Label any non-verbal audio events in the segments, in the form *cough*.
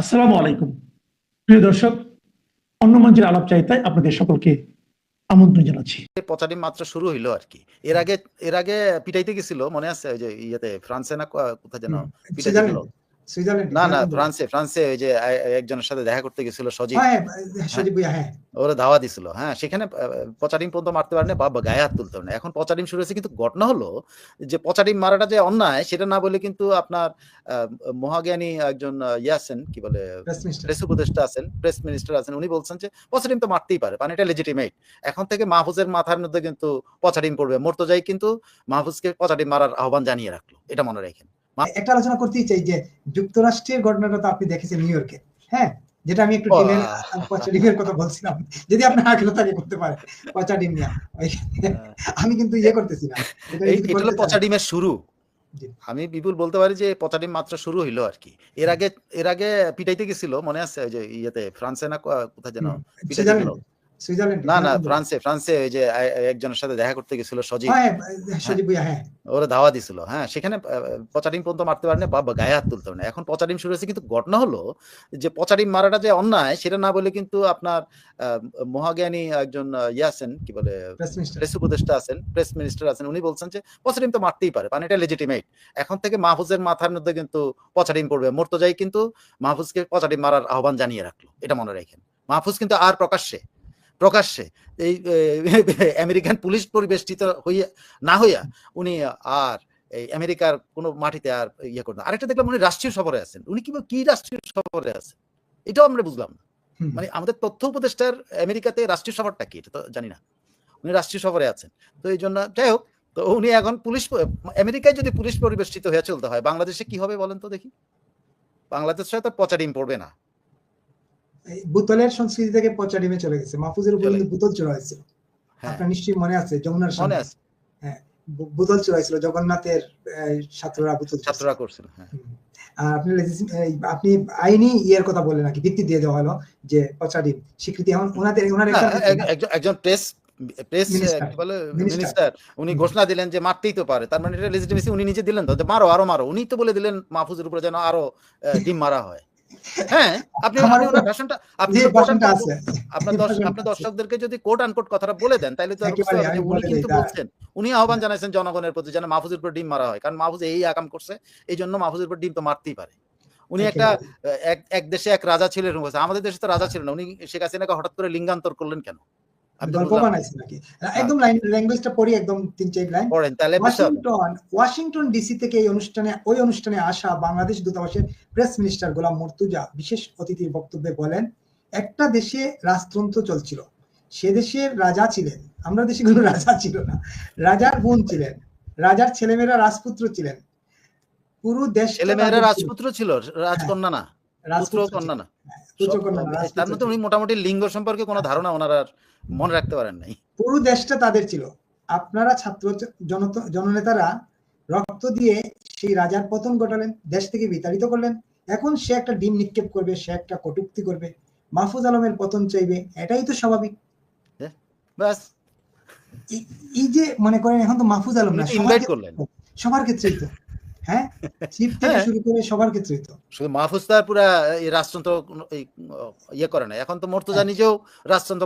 আসসালামু আলাইকুম। প্রিয় দর্শক অন্য মঞ্চের আলাপ চাইতায় আপনাদের সকলকে আমন্ত্রণ জানাচ্ছি। পচারি মাত্র শুরু হইল আর কি। এর আগে এর আগে পিটাইতে গেছিল মনে আছে? ওই যে ইয়েতে ফ্রান্সে না কোথায় যেন পিটাইতে গেল? সুইজারল্যান্ড না না ফ্রান্সে ফ্রান্সে ওই যে একজনের সাথে দেখা করতে গেছিল সজীব। হ্যাঁ সজীব ভুইয়া হ্যাঁ। ওরা ধাওয়া দিছিল হ্যাঁ সেখানে পচারিম পর্যন্ত মারতে বা গায়ে হাত তুলতে পারেনি। এখন পচারিম শুরু হয়েছে কিন্তু ঘটনা হলো যে পচারিম মারাটা যে অন্যায় সেটা না বলে কিন্তু আপনার মহাজ্ঞানী একজন ইয়ে আছেন কি বলে প্রেস মিনিস্টার উপদেষ্টা আছেন প্রেস মিনিস্টার আছেন উনি বলছেন যে পচারিম তো মারতেই পারে মানে এটা লেজিটিমেট এখন থেকে মাহফুজের মাথার মধ্যে কিন্তু পচারিম পড়বে। মর্তজাই কিন্তু মাহফুজকে পচারিম মারার আহ্বান জানিয়ে রাখল এটা মনে রাখেন। একটা আলোচনা করতেই চাই যে যুক্তরাষ্ট্রের ঘটনাটা তো আপনি দেখেছেন নিউ ইয়র্কে হ্যাঁ? যেটা আমি একটু বাহ। ডিমের কথা বলছিলাম। যদি আপনার আগ্রহ থাকে করতে পারে পচাডিম নিয়ে। আমি কিন্তু ইয়ে করতেছি না এটা হলো করতে চান- পচাডিমের শুরু। আমি বিপুল বলতে পারি যে পচাডিম মাত্র শুরু হইল আর কি। এর আগে এর আগে পিটাইতে গেছিল মনে আছে? ওই যে ইয়েতে ফ্রান্সে না কোথায় যেন পিটাইতে গেল? সুইজারল্যান্ড সুইজারল্যান্ড না না ফ্রান্সে ফ্রান্সে ওই যে একজনের সাথে দেখা করতে গেছিল সজীব। হ্যাঁ সজীব ভুইয়া হ্যাঁ। ওরা ধাওয়া দিছিল হ্যাঁ সেখানে পচারিম পর্যন্ত মারতে পারেনি বা বা গায়ে হাত তুলতে পারেনি। এখন পচারিম শুরু হয়েছে কিন্তু ঘটনা হলো যে পচারিম মারাটা যে অন্যায় সেটা না বলে কিন্তু আপনার মহাজ্ঞানী একজন ইয়ে আছেন কি বলে? প্রেস উপদেষ্টা আছেন প্রেস মিনিস্টার আছেন উনি বলছেন যে পচারিম তো মারতেই পারে মানে এটা লেজিটিমেট এখন থেকে মাহফুজের মাথার মধ্যে কিন্তু পচারিম পড়বে। মর্তজাই কিন্তু মাহফুজকে পচারিম মারার আহ্বান জানিয়ে রাখল এটা মনে রাখেন। মাহফুজ কিন্তু আর প্রকাশ্যে প্রকাশ্যে এই *laughs* আমেরিকান পুলিশ পরিবেষ্টিত হইয়া না হইয়া উনি আর এই আমেরিকার কোনো মাটিতে আর ইয়ে করবেন আরেকটা দেখলাম উনি রাষ্ট্রীয় সফরে আছেন। উনি কি কি রাষ্ট্রীয় সফরে আছেন? এটাও আমরা বুঝলাম না। মানে আমাদের তথ্য উপদেষ্টার আমেরিকাতে রাষ্ট্রীয় সফরটা কি? এটা তো জানি না। উনি রাষ্ট্রীয় সফরে আছেন। তো এই জন্য যাই হোক তো উনি এখন পুলিশ আমেরিকায় যদি পুলিশ পরিবেষ্টিত হয়ে চলতে হয় বাংলাদেশে কি হবে বলেন তো দেখি? বাংলাদেশে তো পচা ডিম পড়বে না। বোতলের সংস্কৃতি থেকে পচাডিমে চলে গেছে। মাহফুজের উপর কিন্তু বোতল চড়া হয়েছিল হ্যাঁ। আপনার নিশ্চয়ই মনে আছে যমুনার মনে সামনে আছে বো- বোতল চড়াইছিল জগন্নাথের ছাত্ররা বোতল ছাত্ররা করছিল হ্যাঁ। আর আপনি আপনি আইনি ইয়ের কথা বললেন নাকি ভিত্তি দিয়ে দেওয়া হলো যে পচাডিম স্বীকৃতি এখন ওনাদের ওনার এক- একজন- একজন প্রেস প্রেস বলে মিনিস্টার। উনি ঘোষণা দিলেন যে মারতেই তো পারে। তার মানে এটা লেজিটিমেসি উনি নিজে দিলেন তো মারো আরও মারো। উনি তো বলে দিলেন মাহফুজের উপরে যেন আরও ডিম মারা হয়। হ্যাঁ আপনি ওনার ভাষণটা আছে। আপনার দর্শক *laughs* আপনার দর্শকদেরকে যদি কোট আনকোট কথাটা বলে দেন তাহলে তো উনি কিন্তু বলছেন উনি আহ্বান জানাইছেন জনগণের প্রতি যেন মাহফুজের উপর ডিম মারা হয় কারণ মাহফুজ এই আকাম করছে এই জন্য মাহফুজের উপর ডিম তো মারতেই পারে। উনি একটা এক এক দেশে এক রাজা ছিলেন আমাদের দেশে তো রাজা ছিলেন উনি শেখ হাসিনাকে হঠাৎ করে লিঙ্গান্তর করলেন কেন? আমি তো গল্প বুঝলাম নাকি? একদম ল্যাঙ্গুয়েজটা পড়ি একদম তিন চার লাইন তাহলে ওয়াশিংটন ওয়াশিংটন ডিসি থেকে এই অনুষ্ঠানে ওই অনুষ্ঠানে আসা বাংলাদেশ দূতাবাসের প্রেস মিনিস্টার গোলাম মর্তুজা বিশেষ অতিথির বক্তব্যে বলেন একটা দেশে রাজতন্ত্র চলছিল। সে দেশের রাজা ছিলেন। আমরা দেশে কোনো রাজা ছিল না। রাজার বোন ছিলেন। রাজার ছেলেমেয়েরা রাজপুত্র ছিলেন। পুরো দেশ ছেলেমেয়েরা রাজপুত্র ছিল রাজকন্যা না। পুত্র কন্যা না। সব- তার মধ্যে উনি মোটামুটি লিঙ্গ সম্পর্কে কোনো ধারণা ওনার মনে রাখতে পারেন নাই। পুরো দেশটা তাদের ছিল। আপনারা ছাত্র জননেতারা রক্ত দিয়ে সেই রাজার পতন ঘটালেন দেশ থেকে বিতাড়িত করলেন। এখন সে একটা ডিম নিক্ষেপ করবে সে একটা কটুক্তি করবে। মাহফুজ আলমের পতন চাইবে এটাই তো স্বাভাবিক। ব্যাস। এই- যে মনে করেন এখন তো মাহফুজ আলম না সবার ক্ষেত্রেই তো। হ্যাঁ? *laughs* চিফ থেকে হ্যাঁ। শুরু করে সবার ক্ষেত্রেই তো। শুধু মাহফুজ তো আর পুরা এই ইয়ে করে না। এখন তো মর্তুজা নিজেও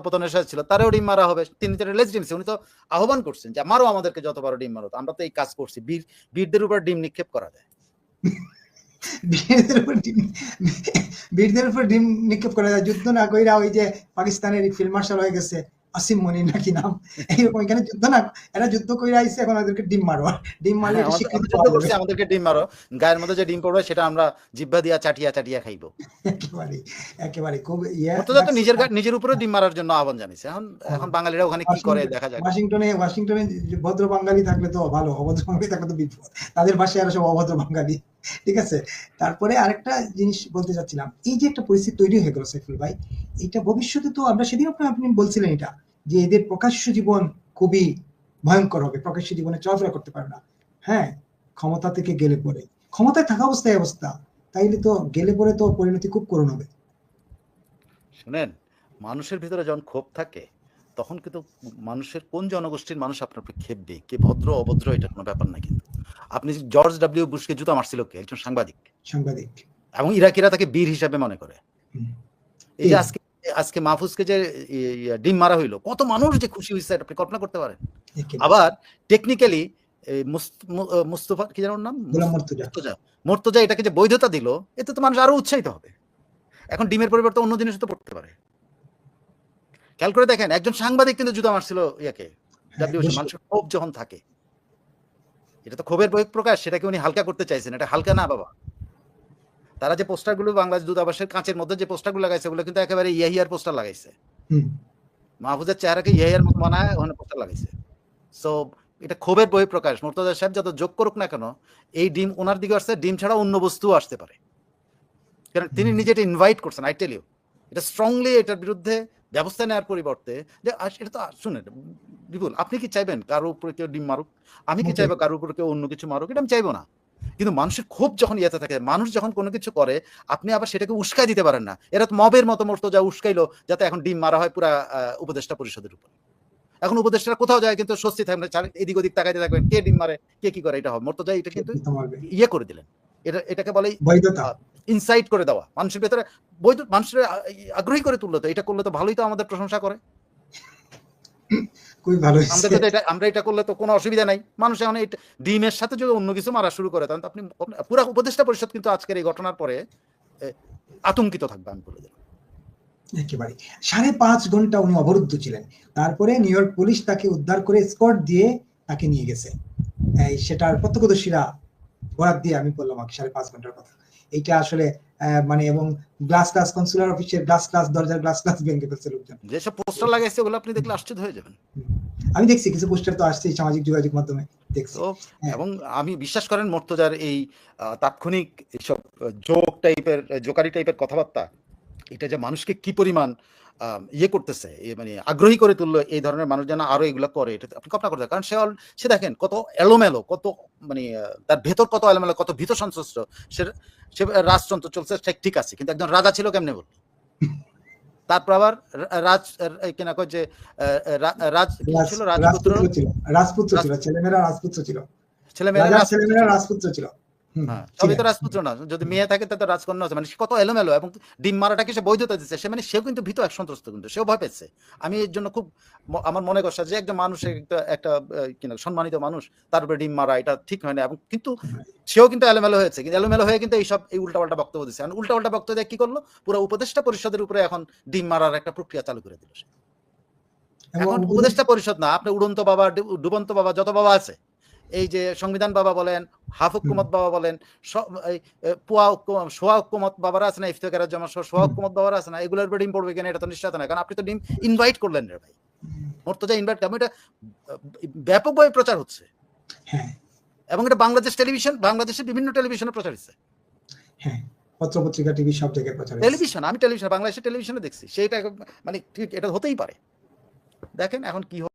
পতনের সাথে ছিল। তারও ডিম মারা হবে। তিনি তো লেজিটিমেসি উনি তো আহ্বান করছেন যে মারো আমাদেরকে যত পারো ডিম মারো আমরা তো এই কাজ করছি। বীর বীরদের উপর ডিম নিক্ষেপ করা যায়। *laughs* বীরদের উপর ডিম বীরদের উপর ডিম নিক্ষেপ করে যায়। যুদ্ধ না কইরা ওই যে পাকিস্তানের ফিল্ড মার্শাল হয়ে গেছে। আসিম মনি নাকি নাম? এইরকম এখানে যুদ্ধ না এরা যুদ্ধ কইরা আইছে এখন ওদেরকে ডিম মারো। ডিম মারলে হ্যাঁ, আমাদেরকে ডিম মারো। গায়ের মধ্যে যে ডিম পড়বে সেটা আমরা জিব্বা দিয়া চাটিয়া চাটিয়া খাইবো। একেবারে একেবারে খুব ইয়ে। তো নিজের নিজের উপরে ডিম মারার জন্য আহ্বান জানিয়েছে। এখন এখন বাঙালিরা ওখানে কি করে দেখা যায় ওয়াশিংটনে ওয়াশিংটনে ভদ্র বাঙালি থাকলে তো ভালো অভদ্র বাঙালি থাকলে তো বিপদ। তাদের ভাষায় আরও সব অভদ্র বাঙালি। ঠিক আছে? তারপরে আরেকটা জিনিস বলতে চাচ্ছিলাম। এই যে একটা পরিস্থিতি তৈরি হয়ে গেল সাইফুল ভাই এটা ভবিষ্যতে তো আমরা সেদিন আপনি আপনি বলছিলেন এটা যে এদের প্রকাশ্য জীবন খুবই ভয়ঙ্কর হবে প্রকাশ্য জীবনে চলাফেরা করতে পারে না। হ্যাঁ ক্ষমতা থেকে গেলে পরে। ক্ষমতায় থাকা অবস্থায় অবস্থা তাইলে তো গেলে পরে তো পরিণতি খুব করুণ হবে। শুনেন মানুষের ভিতরে যখন ক্ষোভ থাকে তখন কিন্তু মানুষের কোন জনগোষ্ঠীর মানুষ আপনার উপরে খেপবে কে ভদ্র অভদ্র এটা কোনো ব্যাপার না কিন্তু। আপনি জর্জ ডাব্লিউ বুশকে জুতা মারছিল কে? একজন সাংবাদিক। সাংবাদিক। এবং ইরাকিরা তাকে বীর হিসাবে মনে করে। এই যে আজকে আজকে মাহফুজকে যে ডিম মারা হইল কত মানুষ যে খুশি হয়েছে আপনি কল্পনা করতে পারেন। আবার টেকনিক্যালি মুস্তফা কি জানার নাম? মর্তুজা। মোর্তজা। এটাকে যে বৈধতা দিল এতে তো মানুষ আরও উৎসাহিত হবে। এখন ডিমের পরিবর্তে অন্য জিনিস তো পড়তে পারে। খেয়াল করে দেখেন একজন সাংবাদিক কিন্তু জুতা মারছিল ইয়াকে হ্যাঁ, মানুষের ক্ষোভ যখন থাকে এটা তো ক্ষোভের প্রকাশ সেটাকে উনি হালকা করতে চাইছেন এটা হালকা না বাবা। তারা যে পোস্টারগুলো বাংলাদেশ দূতাবাসের কাঁচের মধ্যে যে পোস্টারগুলো লাগাইছে ওগুলো কিন্তু একেবারে ইয়াহিয়ার পোস্টার লাগাইছে। মাহফুজের চেহারাকে ইয়াহিয়ার মতো বানায় ওখানে পোস্টার লাগাইছে। সো এটা ক্ষোভের বহিঃ প্রকাশ মোর্তজা সাহেব যত যোগ করুক না কেন এই ডিম ওনার দিকে আসছে ডিম ছাড়া অন্য বস্তুও আসতে পারে। কারণ তিনি নিজে এটা ইনভাইট করছেন আই টেল ইউ এটা স্ট্রংলি এটার বিরুদ্ধে ব্যবস্থা নেওয়ার পরিবর্তে যে এটা তো শুনেন বিপুল আপনি কি চাইবেন কারও উপরে কেউ ডিম মারুক? আমি কি চাইব কারোর উপরে কেউ অন্য কিছু মারুক? এটা আমি চাইব না। কিন্তু মানুষের ক্ষোভ যখন ইয়েতে থাকে মানুষ যখন কোনো কিছু করে আপনি আবার সেটাকে উস্কাই দিতে পারেন না। এরা তো মবের মতো মরতো যা উস্কাইলো যাতে এখন ডিম মারা হয় পুরা উপদেষ্টা পরিষদের উপর। এখন উপদেষ্টারা কোথাও যায় কিন্তু স্বস্তি থাকবে এদিক ওদিক তাকাইতে থাকবেন কে ডিম মারে কে কি করে এটা হবে। মর্তো যায় এটা কিন্তু ইয়ে করে দিলেন। এটা এটাকে বলে ইনসাইট করে দেওয়া। মানুষের ভেতরে বৈধ মানুষের আগ্রহী করে তুললো তো এটা করলে তো ভালোই তো আমাদের প্রশংসা করে। খুবই ভালো আমরা তো এটা আমরা এটা করলে তো কোনো অসুবিধা নাই। মানুষ এখন ডিমের সাথে যদি অন্য কিছু মারা শুরু করে তাহলে আপনি পুরা উপদেষ্টা পরিষদ কিন্তু আজকের এই ঘটনার পরে আতঙ্কিত থাকবে আমি বলে দিলাম একেবারে সাড়ে পাঁচ ঘণ্টা উনি অবরুদ্ধ ছিলেন। তারপরে নিউ ইয়র্ক পুলিশ তাকে উদ্ধার করে স্কট দিয়ে তাকে নিয়ে গেছে। এই সেটার প্রত্যক্ষদর্শীরা বরাদ দিয়ে আমি বললাম আর কি সাড়ে পাঁচ ঘণ্টার কথা। এইটা আসলে আহ, মানে এবং গ্লাস গ্লাস কনসুলার অফিসের গ্লাস গ্লাস দরজার গ্লাস গ্লাস ভেঙে ফেলছে লোকজন। যেসব পোস্টার লাগাইছে ওগুলো আপনি দেখলে আশ্চর্য হয়ে যাবেন। আমি দেখছি কিছু পোস্টার তো আসছে সামাজিক যোগাযোগ মাধ্যমে দেখছি। হ্যাঁ। এবং আমি বিশ্বাস করেন মর্তজার এই তাৎক্ষণিক এইসব জোক টাইপের জোকারি টাইপের কথাবার্তা এটা যে মানুষকে কি পরিমাণ ইয়ে করতেছে মানে আগ্রহী করে তুললো এই ধরনের মানুষ যেন আরও এগুলো করে এটা আপনি কল্পনা করতে কারণ সে সে দেখেন কত এলোমেলো কত মানে তার ভেতর কত এলোমেলো কত ভীত সন্ত্রস্ত সে সে রাজতন্ত্র চলছে ঠিক ঠিক আছে কিন্তু একজন রাজা ছিল কেমনে বল *laughs* তারপর আবার রাজ কিনা কয় যে রাজ ছিল? রাজপুত্র? রাজপুত্র ছিল রাজপুত্র ছিল ছেলেমেয়েরা রাজপুত্র ছিল। ছেলেমেয়েরা রাজপুত্র ছিল। হ্যাঁ তো রাজপুত্র না যদি মেয়ে থাকে তাতে রাজকন্যা আছে মানে সে কত এলোমেলো এবং ডিম মারাটাকে সে বৈধতা দিচ্ছে সে মানে সেও কিন্তু ভীত এক সন্ত্রস্ত কিন্তু সেও ভয় পেয়েছে। আমি এর জন্য খুব আমার মনে যে একজন মানুষ একটা কিনা সম্মানিত মানুষ তার উপরে ডিম মারা এটা ঠিক হয় না এবং কিন্তু সেও কিন্তু এলোমেলো হয়েছে কিন্তু এলোমেলো হয়ে কিন্তু এইসব এই উল্টাপাল্টা বক্তব্য দিচ্ছে। আর উল্টাপাল্টা বক্তব্য দিয়ে কি করল? পুরো উপদেষ্টা পরিষদের উপরে এখন ডিম মারার একটা প্রক্রিয়া চালু করে দিল সে। এখন উপদেষ্টা পরিষদ না আপনি উড়ন্ত বাবা ডুবন্ত বাবা যত বাবা আছে এই যে সংবিধান বাবা বলেন হাফ হুকুমত বাবা বলেন পুয়া সোয়া হুকুমত বাবারা আছে না ইফতেকারের জমা সোয়া। হুকুমত বাবারা আছে না? এগুলোর উপরে ডিম পড়বে কিনা? এটা তো নিশ্চয়তা না কারণ আপনি তো ডিম ইনভাইট করলেন রে ভাই। মোর্তজা ইনভাইট আমি এটা ব্যাপকভাবে প্রচার হচ্ছে। হ্যাঁ। এবং এটা বাংলাদেশ টেলিভিশন বাংলাদেশের বিভিন্ন টেলিভিশনে প্রচার হচ্ছে। হ্যাঁ। পত্র টিভি সব জায়গায় প্রচার টেলিভিশন আমি টেলিভিশন বাংলাদেশের টেলিভিশনে দেখছি। সেটা মানে ঠিক এটা হতেই পারে। দেখেন এখন কি হয়